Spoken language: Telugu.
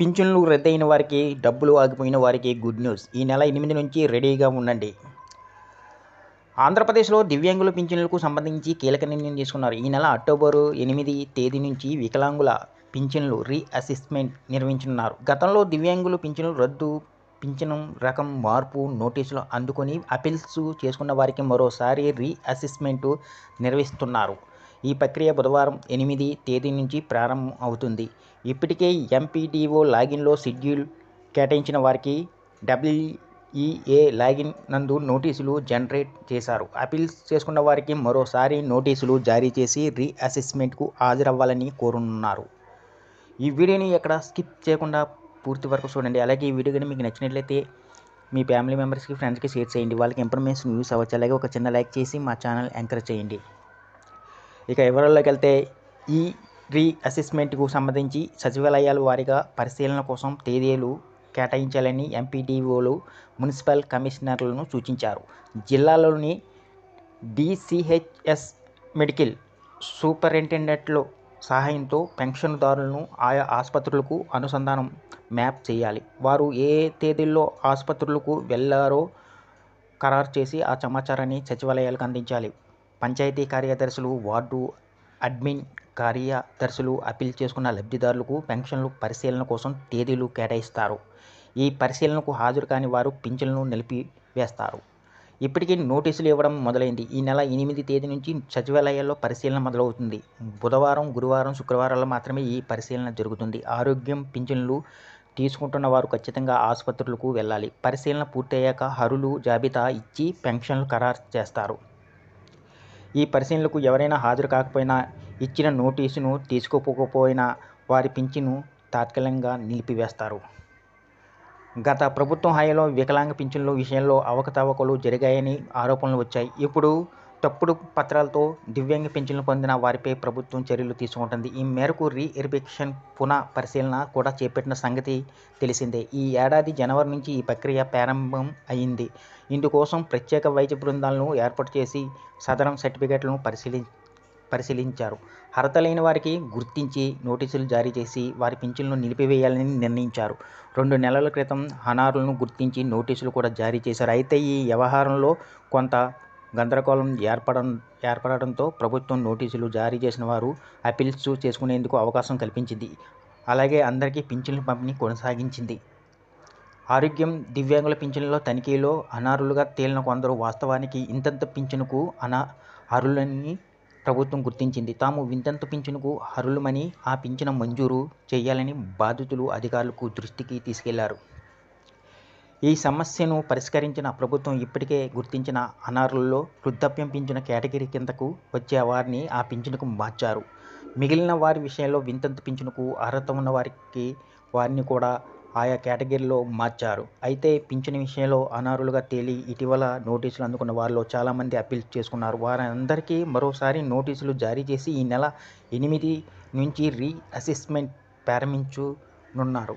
పింఛన్లు రద్దయిన వారికి డబ్బులు ఆగిపోయిన వారికి గుడ్ న్యూస్. ఈ నెల ఎనిమిది నుంచి రెడీగా ఉండండి. ఆంధ్రప్రదేశ్లో దివ్యాంగుల పింఛన్లకు సంబంధించి కీలక నిర్ణయం తీసుకున్నారు. ఈ నెల అక్టోబరు ఎనిమిది తేదీ నుంచి వికలాంగుల పింఛన్లు రీఅసెస్మెంట్ నిర్వహించనున్నారు. గతంలో దివ్యాంగుల పింఛన్లు రద్దు పింఛను రకం మార్పు నోటీసులు అందుకొని అపీల్స్ చేసుకున్న వారికి మరోసారి రీఅసెస్మెంట్ నిర్వహిస్తున్నారు. ఈ ప్రక్రియ బుధవారం ఎనిమిది తేదీ నుంచి ప్రారంభం అవుతుంది. ఇప్పటికే ఎంపీడీఓ లాగిన్లో షెడ్యూల్ కేటాయించిన వారికి డబ్ల్యూఈఏ లాగిన్ నందు నోటీసులు జనరేట్ చేశారు. అపీల్స్ చేసుకున్న వారికి మరోసారి నోటీసులు జారీ చేసి రీఅసెస్మెంట్కు హాజరవ్వాలని కోరుతున్నారు ఈ వీడియోని ఎక్కడ స్కిప్ చేయకుండా పూర్తి వరకు చూడండి. అలాగే ఈ వీడియో కానీ మీకు నచ్చినట్లయితే మీ ఫ్యామిలీ మెంబర్స్కి ఫ్రెండ్స్కి షేర్ చేయండి. వాళ్ళకి ఇన్ఫర్మేషన్ యూస్ అవ్వచ్చు. అలాగే ఒక చిన్న లైక్ చేసి మా ఛానల్ ఎంకరేజ్ చేయండి. ఇక వివరాల్లోకి వెళ్తే ఈ రీ అసెస్మెంట్కు సంబంధించి సచివాలయాల వారీగా పరిశీలన కోసం తేదీలు కేటాయించాలని ఎంపీడీఓలు మున్సిపల్ కమిషనర్లను సూచించారు. జిల్లాలోని డిసిహెచ్ఎస్ మెడికల్ సూపరింటెండెంట్లు సహాయంతో పెన్షన్దారులను ఆయా ఆసుపత్రులకు అనుసంధానం మ్యాప్ చేయాలి. వారు ఏ తేదీల్లో ఆసుపత్రులకు వెళ్ళారో ఖరారు చేసి ఆ సమాచారాన్ని సచివాలయాలకు అందించాలి. పంచాయతీ కార్యదర్శులు వార్డు అడ్మిన్ కార్యదర్శులు అప్పీల్ చేసుకున్న లబ్ధిదారులకు పెన్షన్లు పరిశీలన కోసం తేదీలు కేటాయిస్తారు. ఈ పరిశీలనకు హాజరు కాని వారు పింఛన్లను నిలిపివేస్తారు. ఇప్పటికీ నోటీసులు ఇవ్వడం మొదలైంది. ఈ నెల ఎనిమిది తేదీ నుంచి సచివాలయాల్లో పరిశీలన మొదలవుతుంది. బుధవారం గురువారం శుక్రవారాల్లో మాత్రమే ఈ పరిశీలన జరుగుతుంది. ఆరోగ్యం పింఛన్లు తీసుకుంటున్న వారు ఖచ్చితంగా ఆసుపత్రులకు వెళ్ళాలి. పరిశీలన పూర్తయ్యాక హరులు జాబితా ఇచ్చి పెన్షన్లు ఖరారు చేస్తారు. ఈ పరిశీలనకు ఎవరైనా హాజరు కాకపోయినా ఇచ్చిన నోటీసును తీసుకోకపోయినా వారి పింఛను తాత్కాలికంగా నిలిపివేస్తారు. గత ప్రభుత్వం హయాంలో వికలాంగ పింఛన్ల విషయంలో అవకతవకలు జరిగాయని ఆరోపణలు వచ్చాయి. ఇప్పుడు తప్పుడు పత్రాలతో దివ్యాంగ పింఛన్లు పొందిన వారిపై ప్రభుత్వం చర్యలు తీసుకుంటుంది. ఈ మేరకు రీ వెరిఫికేషన్ పునః పరిశీలన కూడా చేపట్టిన సంగతి తెలిసిందే. ఈ ఏడాది జనవరి నుంచి ఈ ప్రక్రియ ప్రారంభం అయింది. ఇందుకోసం ప్రత్యేక వైద్య బృందాలను ఏర్పాటు చేసి సదరం సర్టిఫికేట్లను పరిశీలి పరిశీలించారు. అర్హత లేని వారికి గుర్తించి నోటీసులు జారీ చేసి వారి పింఛన్లను నిలిపివేయాలని నిర్ణయించారు. రెండు నెలల క్రితం అనారులను గుర్తించి నోటీసులు కూడా జారీ చేశారు. అయితే ఈ వ్యవహారంలో కొంత గందరగోళం ఏర్పడం ఏర్పడడంతో ప్రభుత్వం నోటీసులు జారీ చేసిన వారు అపీల్స్ చేసుకునేందుకు అవకాశం కల్పించింది. అలాగే అందరికీ పింఛన్ల పంపిణీ కొనసాగించింది. ఆరోగ్యం దివ్యాంగుల పింఛన్లలో తనిఖీలో అనారులుగా తేలిన కొందరు వాస్తవానికి ఇంతంత పింఛనుకు అనా అర్హులని ప్రభుత్వం గుర్తించింది. తాము వింతంత పింఛనుకు అర్హులమని ఆ పింఛను మంజూరు చేయాలని బాధితులు అధికారులకు దృష్టికి తీసుకెళ్ళారు. ఈ సమస్యను పరిష్కరించిన ప్రభుత్వం ఇప్పటికే గుర్తించిన అనారుల్లో వృద్ధాప్యం పింఛను కేటగిరీ కిందకు వచ్చే వారిని ఆ పింఛనుకు మార్చారు. మిగిలిన వారి విషయంలో వింతంత పింఛనుకు అర్హత ఉన్న వారికి వారిని కూడా ఆయా కేటగిరీలో మార్చారు. అయితే పింఛను విషయంలో అనారులుగా తేలి ఇటీవల నోటీసులు అందుకున్న వారిలో చాలామంది అప్పీల్ చేసుకున్నారు. వారందరికీ మరోసారి నోటీసులు జారీ చేసి ఈ నెల ఎనిమిది నుంచి రీ అసెస్మెంట్ ప్రారంభించనున్నారు.